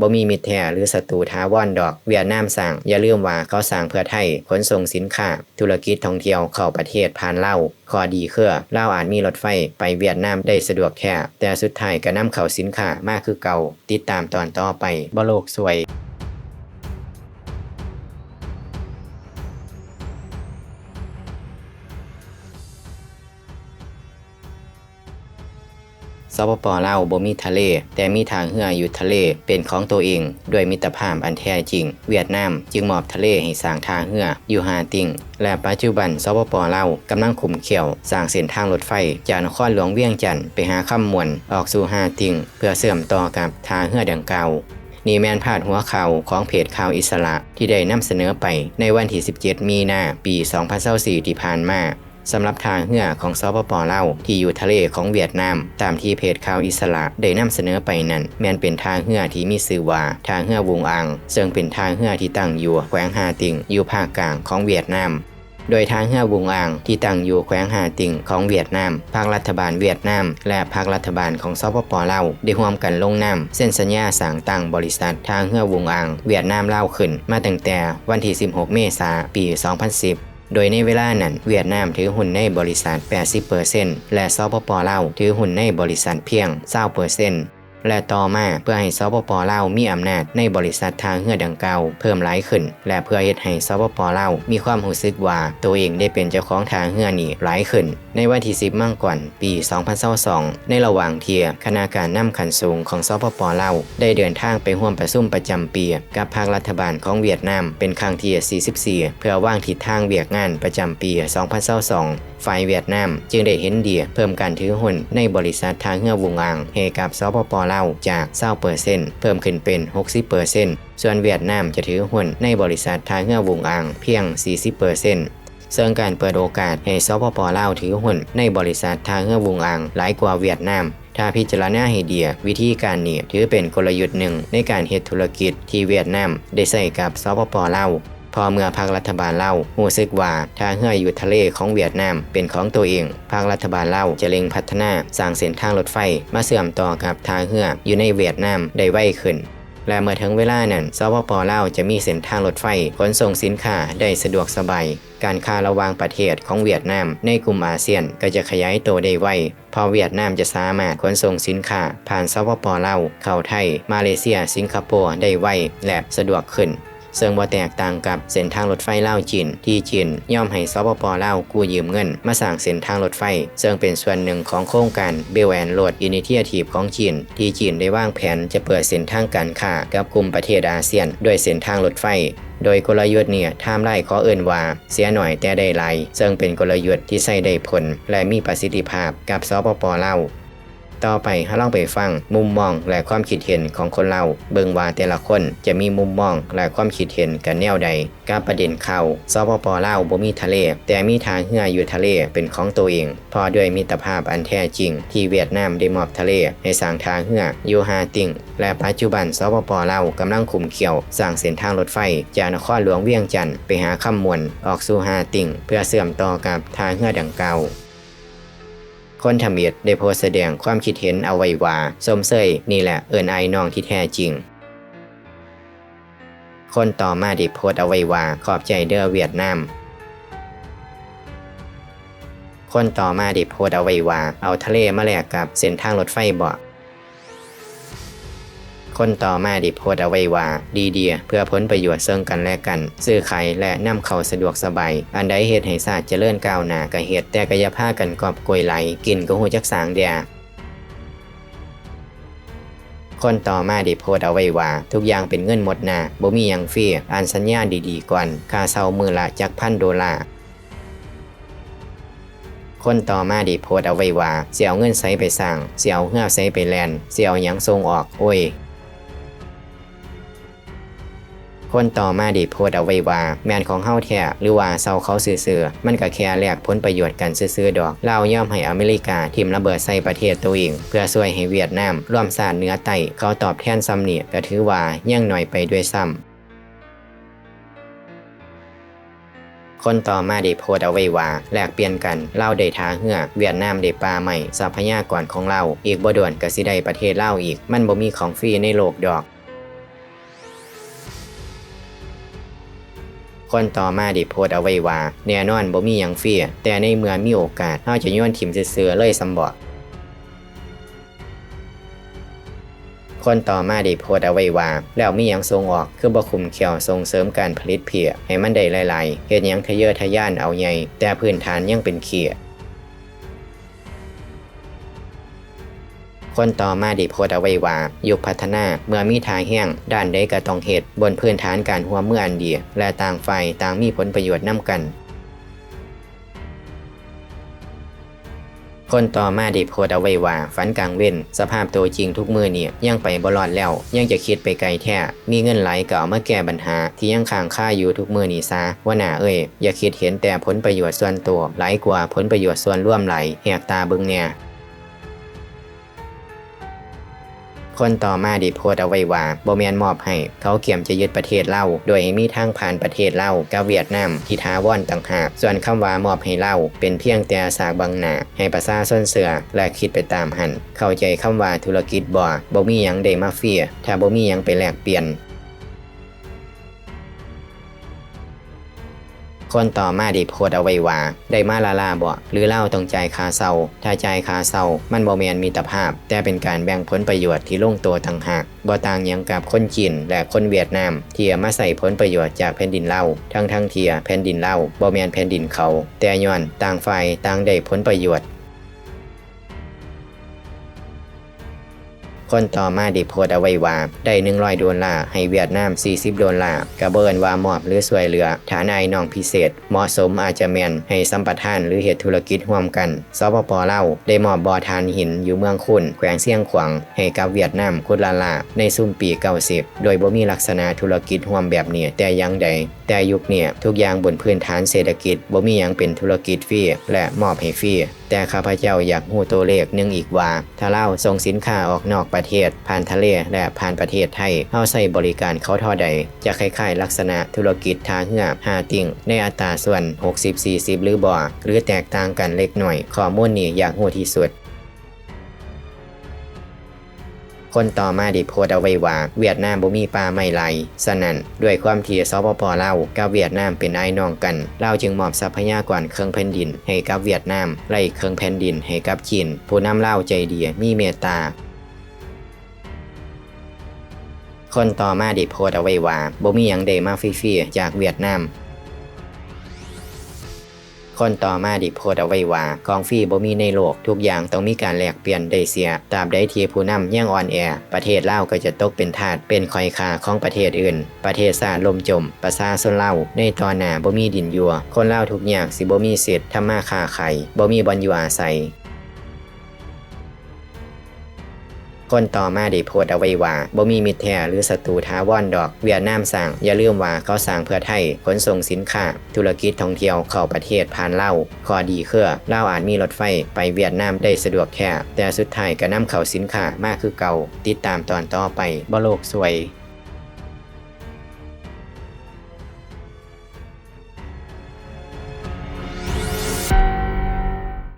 บ่มีมิตรแท้หรือศัตรูท้าวอนดอก เวียดนามสั่งอย่าลืมว่าเขาสั่งเพื่อไทยขนส่งสินค้า ธุรกิจท่องเที่ยวเข้าประเทศผ่านเลาข้อดีคือเลาอาจมีรถไฟไปเวียดนามได้สะดวกแค่แต่สุดท้ายก็นำเข้าสินค้ามาคือเก่าติดตามตอนต่อไปบ่โลกสวย สปปลาวบ่มีทะเล แต่มีทางเรืออยู่ทะเล เป็นของตัวเอง ด้วยมิตรภาพอันแท้จริง เวียดนามจึงมอบทะเลให้สร้างทางเรืออยู่หาติงและปัจจุบันสปปลาวกำลังขุมเขียวสร้างเส้นทางรถไฟ จากนครหลวงเวียงจันทน์ไปหาคำมวนออกสู่หาติงเพื่อเชื่อมต่อกับทางเรือดังกล่าวนี่แมนพาดหัวข่าวของเพจข่าวอิสระที่ได้นำเสนอไปในวันที่ 17 มีนาปี 2024ที่ผ่านมา สำหรับทางเรือของสปปลาวที่อยู่ทะเลของเวียดนาม ตามที่เพจข่าวอิสระได้นำเสนอไปนั้น แม่นเป็นทางเรือที่มีชื่อว่าทางเรือวงอังซึ่งเป็นทางเรือที่ตั้งอยู่แขวงฮาติงอยู่ภาคกลางของเวียดนามโดยทางเรือวงอ่างที่ตั้งอยู่แขวงฮาติงของเวียดนาม ภาครัฐบาลเวียดนาม และภาครัฐบาลของสปปลาวได้ร่วมกันลงนามเส้นสัญญาสร้างตั้งบริษัททางเรือวงอ่างเวียดนามเล่าขึ้น มาตั้งแต่วันที่ 16 เมษายนปี 2010 โดยในเวลานั้นเวียดนามถือหุ้นในบริษัท 80%และสปปลาวถือหุ้นในบริษัทเพียง 20% และต่อมาเพื่อให้สปปลาวมีอำนาจในบริษัททางเรือดังกล่าวเพิ่มหลายขึ้น และเพื่อเฮ็ดให้สปปลาวมีความรู้สึกว่าตัวเองได้เป็นเจ้าของทางเรือนี้หลายขึ้น ในวันที่ 10 มังกรปี 2022ในระหว่างเทียคณะการนำขันสูงของสปปลาวได้เดินทางไปร่วมประชุมประจำปี กับภาครัฐบาลของเวียดนามเป็นครั้งที่ 44 เพื่อวางทิศทางเวียกงานประจำปี 2022ฝ่ายเวียดนามจึงได้เห็นเดียเพิ่มการถือหุ้นในบริษัททางเรือวงอ่างให้กับสปปลาวจาก 20%เพิ่มขึ้นเป็น 60%ส่วนเวียดนามจะถือหุ้นในบริษัททางเรือวงอ่างเพียง 40%ซึ่งการเปิดโอกาสให้สปปลาวถือหุ้นในบริษัททางเรือวงอ่างหลายกว่าเวียดนามถ้าพิจารณาให้เดียวิธีการนี้ถือเป็นกลยุทธ์หนึ่งในการเฮ็ดธุรกิจที่เวียดนามได้ใส่กับสปปลาว พอเมื่อภาครัฐบาลเล่ารู้สึกว่าทางเรืออยู่ทะเลของเวียดนามเป็นของตัวเอง ภาครัฐบาลเล่าจะเล็งพัฒนาสร้างเส้นทางรถไฟ มาเสื่อมต่อกับทางเรืออยู่ในเวียดนามได้ไวขึ้นและเมื่อถึงเวลานั้นสปปลาวจะมีเส้นทางรถไฟขนส่งสินค้าได้สะดวกสบาย การค้าระหว่างประเทศของเวียดนามในกลุ่มอาเซียนก็จะขยายตัวได้ไวพอเวียดนามจะสามารถขนส่งสินค้าผ่านสปปลาวเข้าไทย มาเลเซีย สิงคโปร์ได้ไวและสะดวกขึ้น ซึ่งบ่แตกต่างกับเส้นทางรถไฟเลาจีนที่จีนย่อมให้สปปเลากู้ยืมเงิน มาสร้างเส้นทางรถไฟ ซึ่งเป็นส่วนหนึ่งของโครงการเบลแอนโรดอินิเทียทีฟของจีน ที่จีนได้วางแผนจะเปิดเส้นทางการค้ากับกลุ่มประเทศอาเซียน ด้วยเส้นทางรถไฟโดยกลยุทธ์เนี่ยไทม์ไลน์ขอเอิ่นว่า เสียหน่อยแต่ได้หลายซึ่งเป็นกลยุทธ์ที่ใช้ได้ผล และมีประสิทธิภาพกับสปปเลา ต่อไปให้ลองไปฟัง มุมมองและความคิดเห็นของคนเรา เบิงว่าแต่ละคนจะมีมุมมองและความคิดเห็นกันแนวใดกับประเด็นข่าวสปปลาวบ่มีทะเล แต่มีทางเรืออยู่ทะเลเป็นของตัวเองพอด้วยมิตรภาพอันแท้จริง ที่เวียดนามได้มอบทะเลให้สร้างทางเรืออยู่ฮาติงและปัจจุบันสปปลาวกำลังคุมเขียวสร้างเส้นทางรถไฟจากนครหลวงเวียงจันทน์ไปหาคำมวนออกสู่ฮาติงเพื่อเชื่อมต่อกับทางเรือดังเก่า คนทำเอียดได้โพสต์แสดงความคิดเห็นเอาไว้ว่าสมเซยนี่แหละเอินไอน้องที่แท้จริง คนต่อมาได้โพสเอาไว้ว่าขอบใจเด้อเวียดนามคนต่อมาได้โพสเอาไว้ว่าเอาทะเลมาแลกกับเส้นทางรถไฟบ่ คนต่อมาด้โพสต์เอาไว้ว่า ดีเดีย เพื่อผลประโยชน์ซึ่งกันและกัน ซื้อขายและนำเข้าสะดวกสบาย อันใดเหตุให้ศาสตร์เจริญก้าวหน้าก็เหตุแต่ก็อย่าพกันกอบโกยไหล กินก็หูจักสางเดียคนต่อมาได้โพสเอาไว้ว่า ทุกอย่างเป็นเงินหมดหนาบ่มียังฟรีอ่านสัญญาดีๆก่อนค่าเช่ามือละจักพันดอลลาร์คนต่อมาได้โพสเอาไว้ว่า เสียเอาเงินใสไปสร้างเสียเอาเหือใสไปแลนเสียเอาหยังส่งออกโอ้ย คนต่อมาได้โพสต์เอาไว้ว่า แมนของเฮาแท้หรือว่าเซาเขาซื่อๆมันก็แค่แลกผลประโยชน์กันซื่อๆดอกเลาย่อมให้อเมริกาทิมระเบิดใส่ประเทศตัวเอง เพื่อช่วยให้เวียดนามร่วมสานเหนือไต้เขาตอบแทนซ้ำนี่ก็ถือว่ายังหน้อยไปด้วยซ้ำคนต่อมาได้โพสเอาไว้ว่าแลกเปลี่ยนกันเล่าได้ทาเหือเวียดนามได้ปลาใหม่ทรัพยากรของเรา อีกบ่ด่วนก็สิได้ประเทศเล่าอีก มันบ่มีของฟรีในโลกดอก คนต่อมาได้โพสเอาไว้ว่าแน่นอนบ่มีหยังฟรีแต่ในเมื่อมีโอกาสเฮาจะย้อนถิ่มซื่อเลยสำบอกคนต่อมาได้โพสเอาไว้ว่า แล้วมีหยังส่งออกคือบ่คุมเขียวส่งเสริมการผลิตเพียให้มันได้หลายๆเฮ็ดหยังทะเยอทะยานเอาใหญ่แต่พื้นฐานยังเป็นเขีย คนต่อมาด้โพสต์เอาไว้ว่า ยุคพัฒนาเมื่อมีทางแห้งด้านใดก็ต้องเฮ็ดบนพื้นฐานการหัวเมื่ออันเดียและต่างฝ่ายต่างมีผลประโยชน์นํกันคนต่อมาได้โพสต์เอาไว้ว่าฝันกลางเว้น สภาพตัวจริงทุกมือเนี่ยยังไปบรอดแล้ว ยังจะคิดไปไกลแท้มีเงินไหลก็เอามาแก้ปัญหา ที่ยังค้างค่าอยู่ทุกมือนี่ซะว่าหน่าเอ้ยอย่าคิดเห็นแต่ผลประโยชน์ส่วนตัวไหลกว่าผลประโยชน์ส่วนร่วมไหลแหกตาเบิ่งเนี่ย คนต่อมาได้โพสเอาไว้ว่าบ่แม่นมอบให้ เขาเกี่ยมจะยึดประเทศเล่าโดยมีทางผ่านประเทศเล่ากับเวียดนามที่ท้าวอนต่างหาก ส่วนคำว่ามอบให้เล่าเป็นเพียงแต่สากบังหนาให้ประชาส้นเสือและคิดไปตามหัน เข้าใจคำว่าธุรกิจบ่บ่มีหยังได้มาเฟีย ถ้าบ่มีหยังไปแลกเปลี่ยน คนต่อมาได้โพดเอาไว้ว่า ได้มาลาลาบ่หรือเล่าต้องจ่ายคาเซาถ้าจ่ายคาเซามันบ่แม่นมีตภาพ แต่เป็นการแบ่งผลประโยชน์ที่ลงตัวต่างหากบ่ต่างยังกับคนจีนและคนเวียดนามที่มาใส่ผลประโยชน์จากแผ่นดินเล่าทั้งทั้งเทียแผ่นดินเล่าบ่แม่นแผ่นดินเขา แต่ย้อนต่างฝ่ายต่างได้ผลประโยชน์ คนต่อมาได้โพสต์เอาไว้ว่า ได้100ดอลลาร์ให้เวียดนาม 40ดอลลาร์กระเบินว่ามอบหรือสวยเหลือ ฐานายน้องพิเศษ เหมาะสมอาจจะแมนให้สัมปทานหรือเหตุธุรกิจร่วมกันสปปลาได้มอบบ่อทานหินอยู่เมืองคุนแขวงเสียงขวางให้กับเวียดนามคุลาลาในซุ่มปี 90 โดยบ่มีลักษณะธุรกิจร่วมแบบนี้แต่ยังใด แต่ยุคนี่ยทุกอย่างบนพื้นฐานเศรษฐกิจบ่มียังเป็นธุรกิจฟรีและมอบให้ฟรีแต่ข้าพเจ้าอยากฮู้ตัวเลขหนึงอีกว่า ถ้าเล่าส่งสินค้าออกนอกประเทศ ผ่านทะเลและผ่านประเทศไทยเฮาใช้บริการเขาท่าใด จะคล้ายๆ ลักษณะธุรกิจทางเหือหาติ่งในอัตราส่วน 60-40 หรือบ่หรือแตกต่างกันเล็กหน่อย ข้อมูลนี้อยากฮู้ที่สุดคนต่อมาด้โพสต์เอาไว้ว่าเวียดนามบ่มีป่าไม้ไหลฉะนั้นด้วยความที่สปปลาวกับเวียดนามเป็นไอ้น้องกันลาวจึงมอบทรัพยากรเครื่องแผ่นดิน ให้กับเวียดนามไล่เครื่องแผ่นดินให้กับจีนผู้นำลาวใจดีมีเมตตา คนต่อมาได้โพสเอาไว้ว่าบ่มีหยังได้มาฟรีๆจากเวียดนามคนต่อมาด้โพสต์เอาไว้ว่า ของฟรีบ่มีในโลกทุกอย่างต้องมีการแลกเปลี่ยนได้เสีย ตาบใดที่ผู้นำยังอ่อนแอ ประเทศเลาก็จะตกเป็นทาสเป็นคอยคาของประเทศอื่น ประเทศชาลมจม ประชาชนลาในตอนหน้าบ่มีดินยู่คนเลาทุกอย่างสิบ่มีสิทธิ์ทำมาค้าขายบ่มีบอนอยู่อาศัย คนต่อมาได้โพดเอาไว้ว่าบ่มีมิตรแท้หรือศัตรูท้าวอนดอก เวียดนามสั่งอย่าลืมว่าเขาสั่งเพื่อไทยขนส่งสินค้า ธุรกิจท่องเที่ยวเข้าประเทศผ่านเล่าข้อดีคือเล่าอาจมีรถไฟไปเวียดนามได้สะดวกแค่แต่สุดท้ายก็นำเข้าสินค้ามากคือเก่าติดตามตอนต่อไปบ่โลกสวย